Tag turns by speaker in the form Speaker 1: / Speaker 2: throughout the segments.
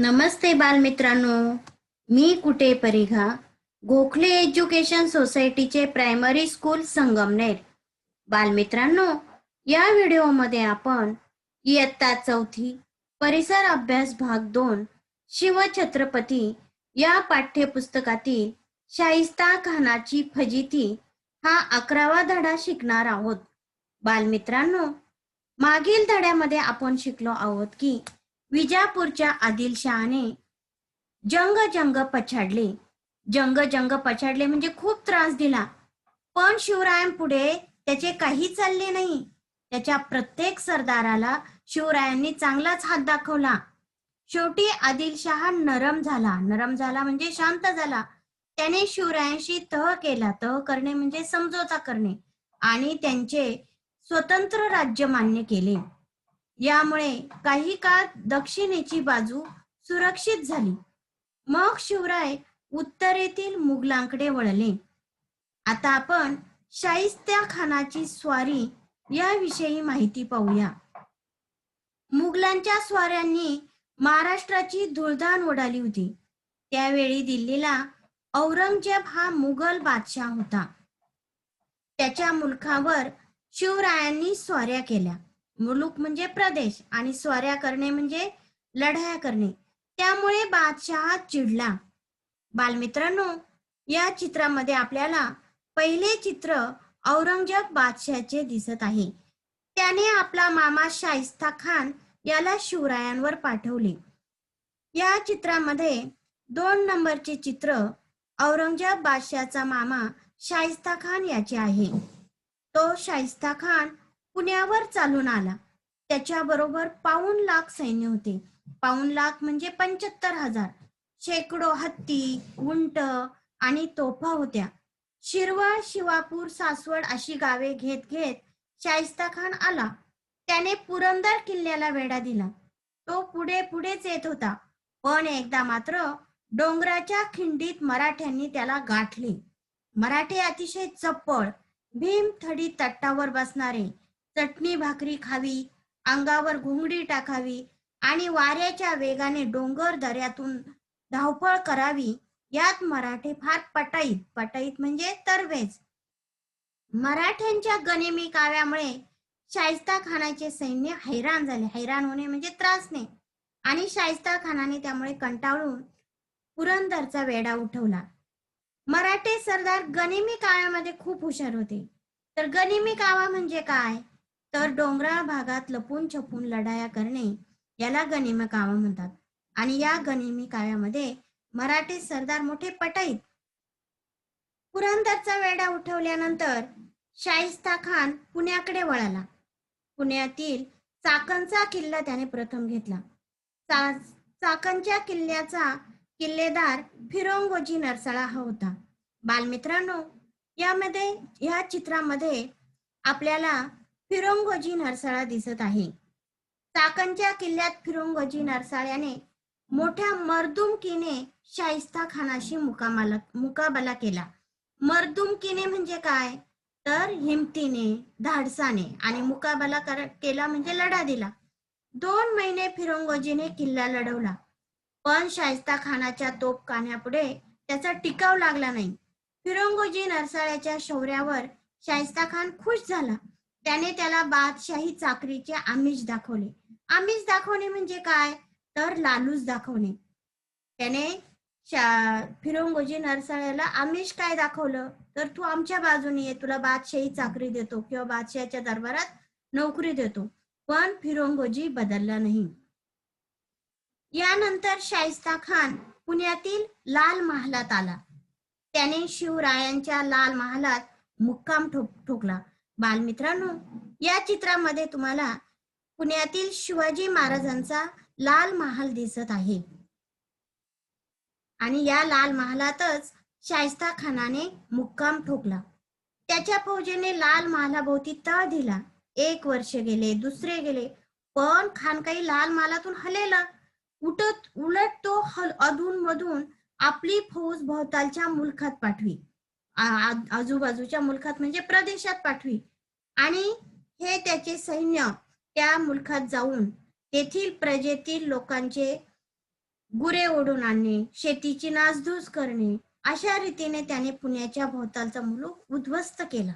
Speaker 1: नमस्ते बालमित्रांनो. मी कुठे परिघा? गोखले एज्युकेशन सोसायटीचे प्रायमरी स्कूल संगमनेर. बालमित्रांनो या व्हिडिओमध्ये आपण इयत्ता चौथी परिसर अभ्यास भाग दोन शिवछत्रपती या पाठ्यपुस्तकातील शाहिस्ता खानाची फजिती हा अकरावा धडा शिकणार आहोत. बालमित्रांनो मागील धड्यामध्ये आपण शिकलो आहोत की विजापूरच्या आदिलशहाने जंग जंग पछाडले. जंग जंग पछाडले म्हणजे खूप त्रास दिला. पण शिवरायांपुढे त्याचे काही चालले नाही. त्याच्या प्रत्येक सरदाराला शिवरायांनी चांगलाच हात दाखवला. शेवटी आदिलशहा नरम झाला. नरम झाला म्हणजे शांत झाला. त्याने शिवरायांशी तह केला. तह करणे म्हणजे समझोता करणे. आणि त्यांचे स्वतंत्र राज्य मान्य केले. यामुळे काही काळ दक्षिणेची बाजू सुरक्षित झाली. मग शिवराय उत्तरेतील मुघलांकडे वळले. आता आपण शाहिस्त्या खानाची स्वारी याविषयी माहिती पाहूया. मुघलांच्या स्वाऱ्यांनी महाराष्ट्राची धुळधाण उडाली होती. त्यावेळी दिल्लीला औरंगजेब हा मुघल बादशाह होता. त्याच्या मुलखावर शिवरायांनी स्वाऱ्या केल्या. मुलुक म्हणजे प्रदेश आणि स्वाऱ्या करणे म्हणजे लढाया करणे. त्यामुळे बादशहा चिडला. बालमित्रांनो या चित्रामध्ये आपल्याला पहिले चित्र औरंगजेब बादशाहचे दिसत आहे. त्याने आपला मामा शाहिस्ता खान याला शिवरायांवर पाठवले. या चित्रामध्ये दोन नंबरचे चित्र औरंगजेब बादशाहचा मामा शाहिस्ता खान याचे आहे. तो शाहिस्ता खान पुण्यावर चालून आला. त्याच्याबरोबर पाऊन लाख सैन्य होते. पाऊन लाख म्हणजे पंच्याहत्तर हजार. शेकडो हत्ती उंट आणि तोफा होत्या. शिरवळ शिवापूर सासवड अशी गावे घेत घेत शाहिस्ता खान आला. त्याने पुरंदर किल्ल्याला वेढा दिला. तो पुढे पुढेच येत होता. पण एकदा मात्र डोंगराच्या खिंडीत मराठ्यांनी त्याला गाठले. मराठे अतिशय चप्पळ भीम थडी तट्टावर बसणारे चटणी भाकरी खावी अंगावर घुंगडी टाकावी आणि वाऱ्याच्या वेगाने डोंगर दऱ्यातून धावपळ करावी यात मराठे फार पटाईत पटाईत म्हणजे तरवेज मराठ्यांच्या गनिमी काव्यामुळे शाहिस्ता खानाचे सैन्य हैराण झाले. हैराण होणे म्हणजे त्रासणे आणि शाहिस्ता खानाने त्यामुळे कंटाळून पुरंदरचा वेढा उठवला. मराठे सरदार गनिमी काव्यामध्ये खूप हुशार होते. तर गनिमी कावा म्हणजे काय? तर डोंगराळ भागात लपून छपून लढाया करणे याला गनिमी काव्य म्हणतात. आणि या गनिमी काव्यामध्ये मराठी सरदार मोठे पटाईत. पुरंदरचा वेढा उठवल्यानंतर शाहिस्ता खान पुण्याकडे वळाला. पुण्यातील चाकणचा किल्ला त्याने प्रथम घेतला. चा- चाकणच्या किल्ल्याचा किल्लेदार फिरोंगोजी नरसाळा हा होता. बालमित्रांनो यामध्ये या चित्रामध्ये आपल्याला फिरोंगोजी नरसाळा दिसत आहे. चाकणच्या किल्ल्यात फिरोंगोजी नरसाळ्याने मोठ्या मर्दुमकीने शाहिस्ता खानाशी मुकामाला मुकाबला केला. मर्दुमकीने म्हणजे काय? तर हिमतीने धाडसाने आणि मुकाबला कर केला म्हणजे लढा दिला. दोन महिने फिरोंगोजीने किल्ला लढवला. पण शाहिस्ता खानाच्या तोप कान्यापुढे त्याचा टिकाव लागला नाही. फिरोंगोजी नरसाळ्याच्या शौर्यावर शाहिस्ता खान खुश झाला. त्याने त्याला बादशाही चाकरीचे आमिष दाखवले. आमिष दाखवणे म्हणजे काय? तर लालूच दाखवणे. त्याने फिरंगोजी फिरोंगोजी नरसाळ्याला आमिष काय दाखवलं? तर तू आमच्या बाजूने ये तुला बादशाही चाकरी देतो किंवा बादशाहच्या दरबारात नोकरी देतो. पण फिरंगोजी बदलला नाही. यानंतर शाहिस्ता खान पुण्यातील लाल महालात आला. त्याने शिवरायांच्या लाल महालात मुक्काम ठोक ठोकला. बालमित्रांनो या चित्रामध्ये तुम्हाला पुण्यातील शिवाजी महाराजांचा लाल महाल दिसत आहे. आणि या लाल महालातच शायस्ता खानाने मुक्काम ठोकला. त्याच्या फौजेने लाल महालाभोवती तळ दिला. एक वर्ष गेले दुसरे गेले पण खान काही लाल महालातून हलेला. उठत उलट तो हल अधून मधून आपली फौज भोवतालच्या मुलखात पाठवी. आजूबाजूच्या मुलखात म्हणजे प्रदेशात पाठवी. आणि हे त्याचे सैन्य त्या मुलखात जाऊन तेथील प्रजेतील लोकांचे गुरे ओढून आणणे शेतीची नासधूस करणे अशा रीतीने त्याने पुण्याच्या भोवतालचा मुलूक उद्ध्वस्त केला.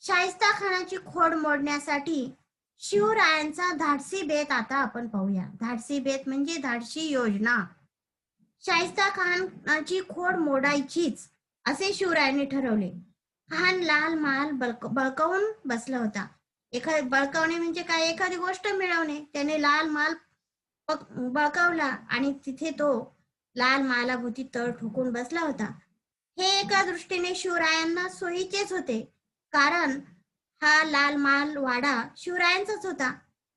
Speaker 1: शाहिस्ता खानाची खोड मोडण्यासाठी शिवरायांचा धाडसी बेत आता आपण पाहूया. धाडसी बेत म्हणजे धाडसी योजना. शाहिस्ता खानाची खोड मोडायचीच असे शिवरायांनी ठरवले. हान लाल माल बळक बळकावून बसला होता. एखाद बळकावणे म्हणजे काय? एखादी गोष्ट मिळवणे. त्याने लाल माल बळकवला बळकावला आणि तिथे तो लाल मालाभूती तळ ठोकून बसला होता. हे एका दृष्टीने शिवरायांना सोयीचेच होते. कारण हा लाल माल वाडा शिवरायांचाच होता.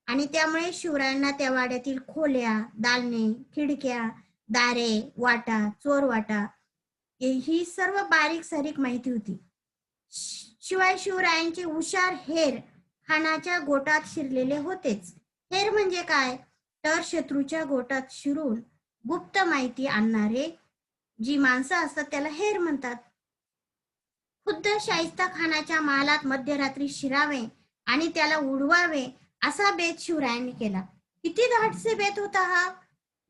Speaker 1: आणि त्यामुळे शिवरायांना त्या वाड्यातील खोल्या दालने खिडक्या दारे वाटा चोर वाटा ही सर्व बारीक सारीक माहिती होती. शिवाय शिवरायांचे हुशार हेर खानाच्या गोटात शिरलेले होतेच. हेर म्हणजे काय? तर शत्रूच्या गोटात शिरून गुप्त माहिती आणणारे जी माणसं असतात त्याला हेर म्हणतात. खुद्द शाहिस्ता खानाच्या महालात मध्यरात्री शिरावे आणि त्याला उडवावे असा बेत शिवरायांनी केला. किती धाडसे बेत होता हा?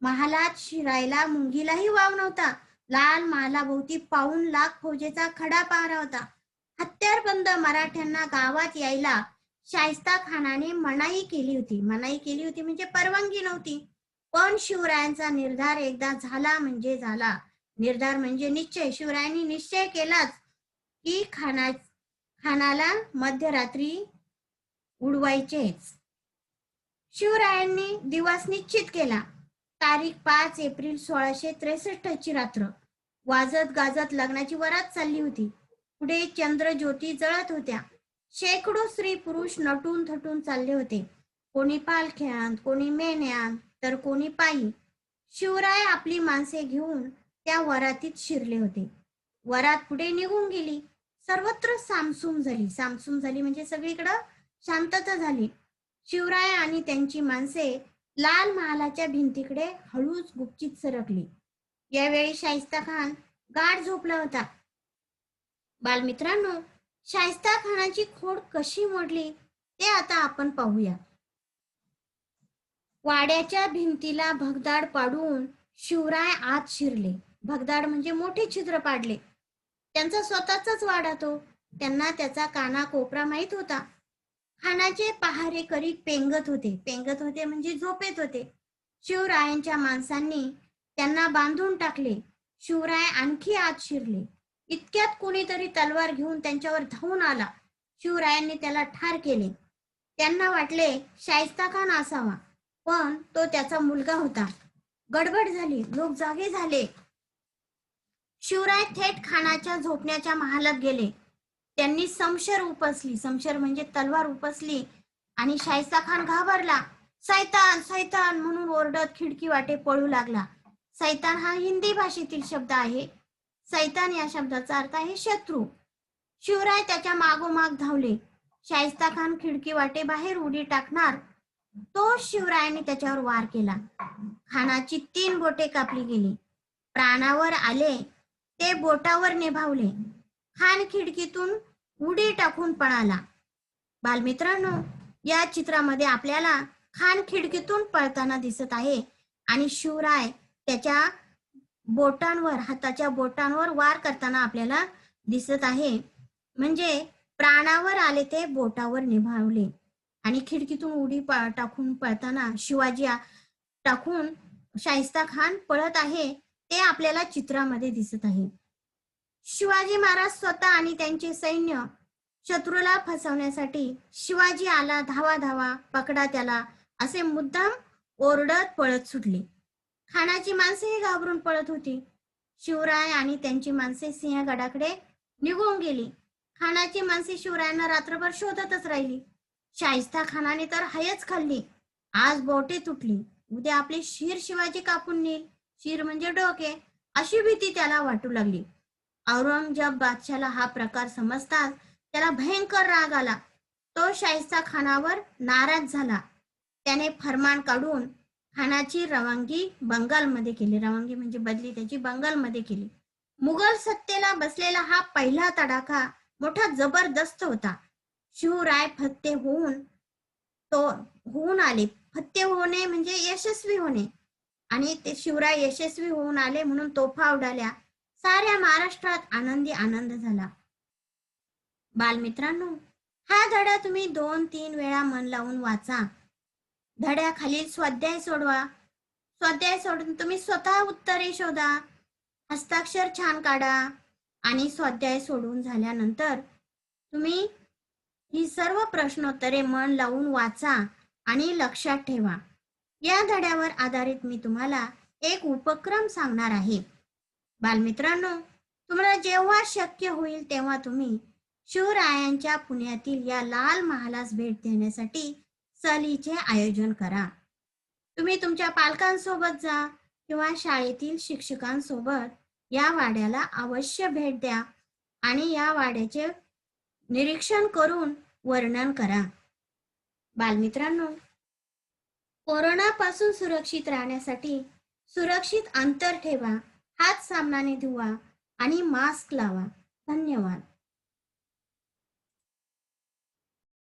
Speaker 1: महालात शिरायला मुंगीलाही वाव नव्हता. लाल महालाभोवती पाऊन लाख फौजेचा खडा पारा होता. हत्यारबंद मराठ्यांना गावात यायला शाहिस्ता खानाने मनाई केली होती. मनाई केली होती म्हणजे परवानगी नव्हती. पण शिवरायांचा निर्धार एकदा झाला म्हणजे झाला. निर्धार म्हणजे निश्चय. शिवरायांनी निश्चय केलाच की खाना खानाला मध्यरात्री उडवायचेच. शिवरायांनी दिवस निश्चित केला. तारीख पाच एप्रिल सोळाशे त्रेसष्ट ची रात्र. वाजत गाजत लग्नाची वरात चालली होती. पुढे चंद्र ज्योती जळत होत्या. शेकडो स्त्री पुरुष नटून थटून चालले होते. कोणी पालख्यात कोणी मेन्यात तर कोणी पायी. शिवराय आपली माणसे घेऊन त्या वरातीत शिरले होते. वरात पुढे निघून गेली. सर्वत्र सामसूम झाली. सामसूम झाली म्हणजे सगळीकडं शांतता झाली. शिवराय आणि त्यांची माणसे लाल महालाच्या भिंतीकडे हळूच गुपचित सरकली. यावेळी शाहिस्ता खान गाढ झोपला होता. बालमित्रांनो शाहिस्ता खानाची खोड कशी मोडली ते आता आपण पाहूया. वाड्याच्या भिंतीला भगदाड पाडून शिवराय आत शिरले. भगदाड म्हणजे मोठे छिद्र पाडले. त्यांचा स्वतःचाच वाडा तो. त्यांना त्याचा काना कोपरा माहीत होता. खानाचे पहारे करीत पेंगत होते. पेंगत होते म्हणजे झोपेत होते. शिवरायांच्या माणसांनी त्यांना बांधून टाकले. शिवराय आणखी आत शिरले. इतक्यात कोणीतरी तलवार घेऊन त्यांच्यावर धावून आला. शिवरायांनी त्याला ठार केले. त्यांना वाटले शाइस्ता खान असावा पण तो त्याचा मुलगा होता. गडबड झाली. लोक जागे झाले. शिवराय थेट खानाच्या झोपण्याच्या महालात गेले. त्यांनी समशर उपसली. समशर म्हणजे तलवार उपसली आणि शाहिस्ता खान घाबरला. सैतान सैतान म्हणून ओरडत खिडकी वाटे पळू लागला. सैतान हा हिंदी भाषेतील शब्द आहे. सैतान या शब्दाचा अर्थ आहे शत्रू. शिवराय त्याच्या मागोमाग धावले. शायस्ता खान खिडकी वाटे बाहेर उडी टाकणार. तो शिवरायाने त्याच्यावर वार केला. खानाची तीन बोटे कापली गेली. प्राणावर आले. ते बोटावर निभावले. खान खिडकीतून उडी टाकून पळाला. बालमित्रांनो या चित्रामध्ये आपल्याला खान खिडकीतून पळताना दिसत आहे आणि शिवराय त्याच्या बोटांवर हाताच्या बोटांवर वार करताना आपल्याला दिसत आहे. म्हणजे प्राणावर आले ते बोटावर निभावले आणि खिडकीतून उडी टाकून पळताना शिवाजी टाकून शाहिस्ता खान पळत आहे ते आपल्याला चित्रामध्ये दिसत आहे. शिवाजी महाराज स्वतः आणि त्यांचे सैन्य शत्रूला फसवण्यासाठी शिवाजी आला धावा धावा पकडा त्याला असे मुद्दाम ओरडत पळत सुटले. खानाची माणसेही घाबरून पळत होती. शिवराय आणि त्यांची माणसे सिंहगडाकडे निघून गेली. खानाची माणसे शिवरायांना रात्रभर शोधतच राहिली. शाहिस्ता खानाने तर हयच खाल्ली. आज बोटे तुटली. उद्या आपले शिर शिवाजी कापून नेईल. शिर म्हणजे डोके. अशी भीती त्याला वाटू लागली. औरंगजेब बादशाला हा प्रकार समजताच त्याला भयंकर राग आला. तो शाहिस्ता खानावर नाराज झाला. त्याने फरमान काढून खानाची रवानगी बंगालमध्ये केली. रवानगी म्हणजे बदली त्याची बंगालमध्ये केली. मुघल सत्तेला बसलेला हा पहिला तडाखा मोठा जबरदस्त होता. शिवराय फत्ते होऊन तो होऊन आले. फत्ते होणे म्हणजे यशस्वी होणे. आणि ते शिवराय यशस्वी होऊन आले म्हणून तोफा उडाल्या. साऱ्या महाराष्ट्रात आनंदी आनंद झाला. बालमित्रांनो हा धडा तुम्ही दोन तीन वेळा मन लावून वाचा. धड्याखालील स्वाध्याय सोडवा. स्वाध्याय सोडून तुम्ही स्वतः उत्तरे शोधा. हस्ताक्षर छान काढा आणि स्वाध्याय सोडून झाल्यानंतर तुम्ही ही सर्व प्रश्नोत्तरे मन लावून वाचा आणि लक्षात ठेवा. या धड्यावर आधारित मी तुम्हाला एक उपक्रम सांगणार आहे. बालमित्रांनो तुम्हाला जेव्हा शक्य होईल तेव्हा तुम्ही शिवरायांच्या पुण्यातील या लाल महालास भेट देण्यासाठी सहलीचे आयोजन करा. तुम्ही तुमच्या पालकांसोबत जा किंवा शाळेतील शिक्षकांसोबत या वाड्याला अवश्य भेट द्या आणि या वाड्याचे निरीक्षण करून वर्णन करा. बालमित्रांनो कोरोनापासून सुरक्षित राहण्यासाठी सुरक्षित अंतर ठेवा. हात साबणाने धुवा आणि मास्क लावा. धन्यवाद.